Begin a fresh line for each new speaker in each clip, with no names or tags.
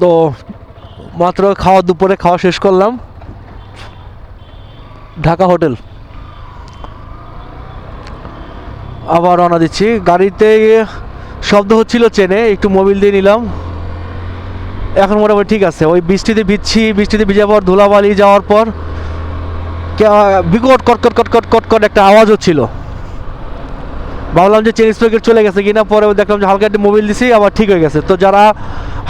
তো মাত্র খাওয়া দুপুরে খাওয়া শেষ করলাম। ঢাকা হোটেল। আবার রওনা দিচ্ছি। গাড়িতে শব্দ হচ্ছিল চেনে, একটু মোবিল দিয়ে নিলাম। এখন মোটামুটি ঠিক আছে। ওই বৃষ্টিতে ভিজছি, বৃষ্টিতে ভিজে পর ধুলাবালি যাওয়ার পর বিকট কটকট কটকট কটকট একটা আওয়াজ হচ্ছিল ভাবলাম যে চেন স্প্রেকেট চলে গেছে কিনা, পরে দেখলাম যে হালকা একটু মোবিল দিছি, আবার ঠিক হয়ে গেছে। তো যারা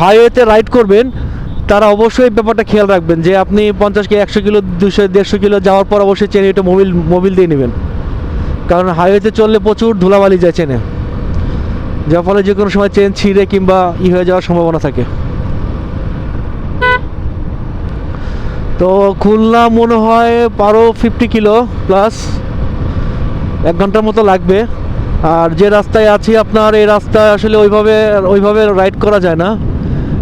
হাইওয়েতে রাইড করবেন, তারা অবশ্যই ব্যাপারটা খেয়াল রাখবেন যে আপনি পঞ্চাশ কি একশো কিলো দুশো দেড়শো কিলো যাওয়ার পর অবশ্যই চেনে একটা মোবিল মোবিল দিয়ে নেবেন। কারণ হাইওয়েতে চললে প্রচুর ধুলাবালি যায় চেনে। যার ফলে যে কোনো সময় চেন ছিঁড়ে কিংবা ই হয়ে যাওয়ার সম্ভাবনা থাকে। তো খুলনা মনে হয় বারো ফিফটি কিলো প্লাস এক ঘণ্টার মতো লাগবে। আর যে রাস্তায় আছি আপনার, এই রাস্তায় আসলে ওইভাবে ওইভাবে রাইড করা যায় না।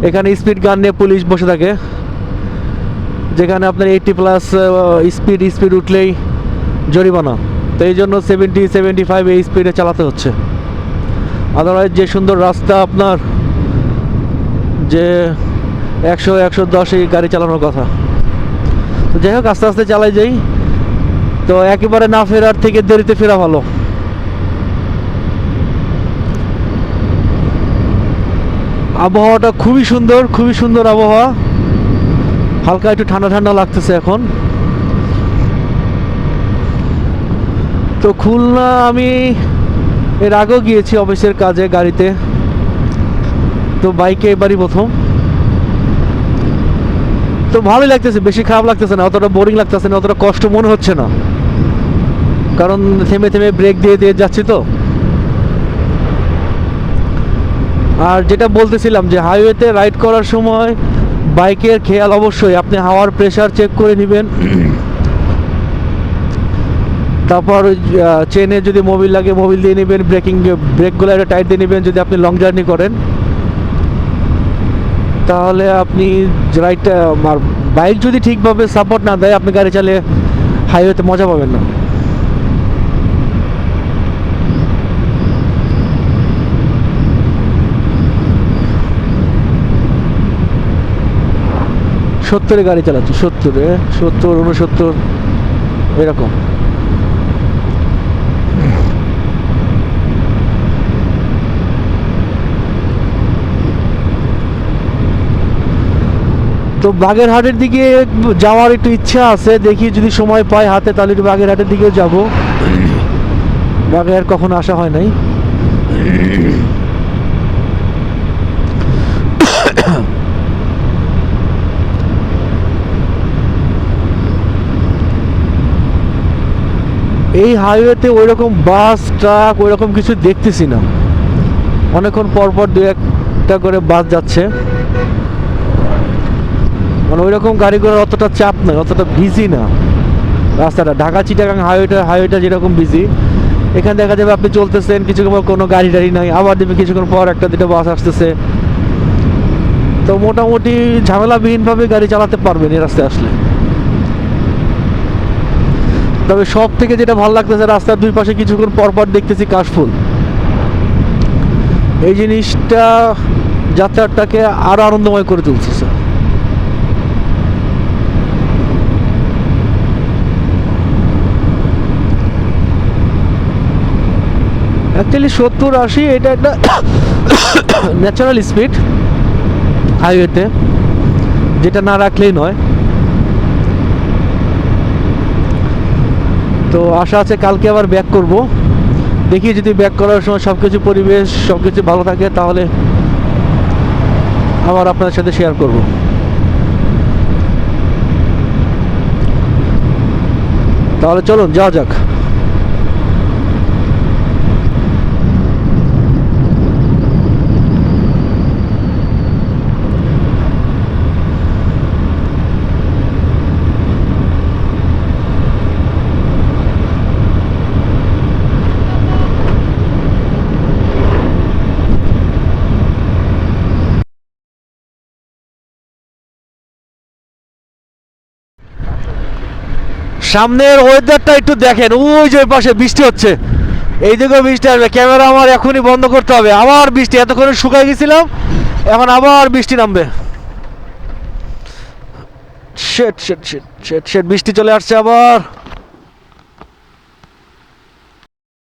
এখানে স্পিড গান নিয়ে পুলিশ বসে থাকে। যেখানে আপনার এইটটি প্লাস স্পিড স্পিড উঠলেই জরিমানা। তো এই জন্য সেভেন্টি সেভেন্টি ফাইভ এই স্পিডে চালাতে হচ্ছে। আদারওয়াইজ যে সুন্দর রাস্তা আপনার, যে একশো একশো দশে গাড়ি চালানোর কথা। তো যাই হোক, আস্তে আস্তে চালাই যাই। তো একেবারে না ফেরার থেকে দেরিতে ফেরা ভালো। আবহাওয়াটা খুবই সুন্দর খুবই সুন্দর আবহাওয়া। হালকা একটু ঠান্ডা ঠান্ডা লাগতেছে এখন। তো খুলনা আমি এর আগেও গিয়েছি অফিসের কাজে, গাড়িতে। তো বাইকে এবারই প্রথম। তো ভালোই লাগতেছে, বেশি খারাপ লাগতেছে না, অতটা বোরিং লাগতেছে না, অতটা কষ্ট মনে হচ্ছে না। কারণ থেমে থেমে ব্রেক দিয়ে দিয়ে যাচ্ছি তো। আর যেটা বলতেছিলাম যে হাইওয়েতে রাইড করার সময় বাইকের খেয়াল অবশ্যই, আপনি হাওয়ার প্রেশার চেক করে নেবেন। তারপর চেনে যদি মোবিল লাগে মোবিল দিয়ে নেবেন ব্রেকিং ব্রেকগুলো একটা টাইট দিয়ে নেবেন যদি আপনি লং জার্নি করেন। তাহলে আপনি রাইডটা বাইক যদি ঠিকভাবে সাপোর্ট না দেয়, আপনি গাড়ি চালিয়ে হাইওয়েতে মজা পাবেন না। সত্তরে গাড়ি চালাচ্ছি, সত্তরে, সত্তর উনসত্তর এরকম। তো বাগেরহাটের দিকে যাওয়ার একটু ইচ্ছা আছে, দেখি যদি সময় পাই হাতে, তাহলে একটু বাগেরহাটের দিকেও যাব। বাগেরহাট কখনো আসা হয় নাই। এই হাইওয়েতে ওই রকম বাস ট্রাক ওই রকম কিছু দেখতেছি না। অনেকক্ষণ পর পর দু একটা করে বাস যাচ্ছে। মানে ওই রকম গাড়ি ঘোড়ার অতটা চাপ নয় অতটা বিজি না। রাস্তাটা, ঢাকা চিটাগাং হাইওয়েটা হাইওয়েটা যেরকম বিজি এখানে দেখা যাবে আপনি চলতেছেন, কিছুক্ষণ কোনো গাড়ি টাড়ি নাই, আবার দেখবে কিছুক্ষণ পর একটা দুটো বাস আসতেছে। তো মোটামুটি ঝামেলাবিহীনভাবে গাড়ি চালাতে পারবেন এই রাস্তায় আসলে। তবে সব থেকে যেটা ভালো লাগতেছে, রাস্তার দুই পাশে কিছুক্ষণ পর পর দেখতেছি কাশফুল। এই জিনিসটা যাত্রাটাকে আরও আনন্দময় করে তুলতেছে। অ্যাকচুয়ালি সত্তর আশি, এটা একটা ন্যাচারাল স্পিড হাইওয়েতে যেটা না রাখলেই নয়। তো আশা আছে কালকে আবার ব্যাক করব। দেখি যদি ব্যাক করার সময় সব কিছু পরিবেশ সব কিছু ভালো থাকে, তাহলে আবার আপনাদের সাথে শেয়ার করব। তাহলে চলুন, যাওয়া যাক। সামনের ওয়েদারটা একটু দেখেন। ওই যে পাশে বৃষ্টি হচ্ছে। এইদিকেও বৃষ্টি আসবে। ক্যামেরা আমার এখনই বন্ধ করতে হবে। আবার বৃষ্টি। এতক্ষণ শুকাই গেছিলাম। এখন আবার বৃষ্টি নামবে। শেট শেট শেট শেট শেট বৃষ্টি চলে আসছে আবার।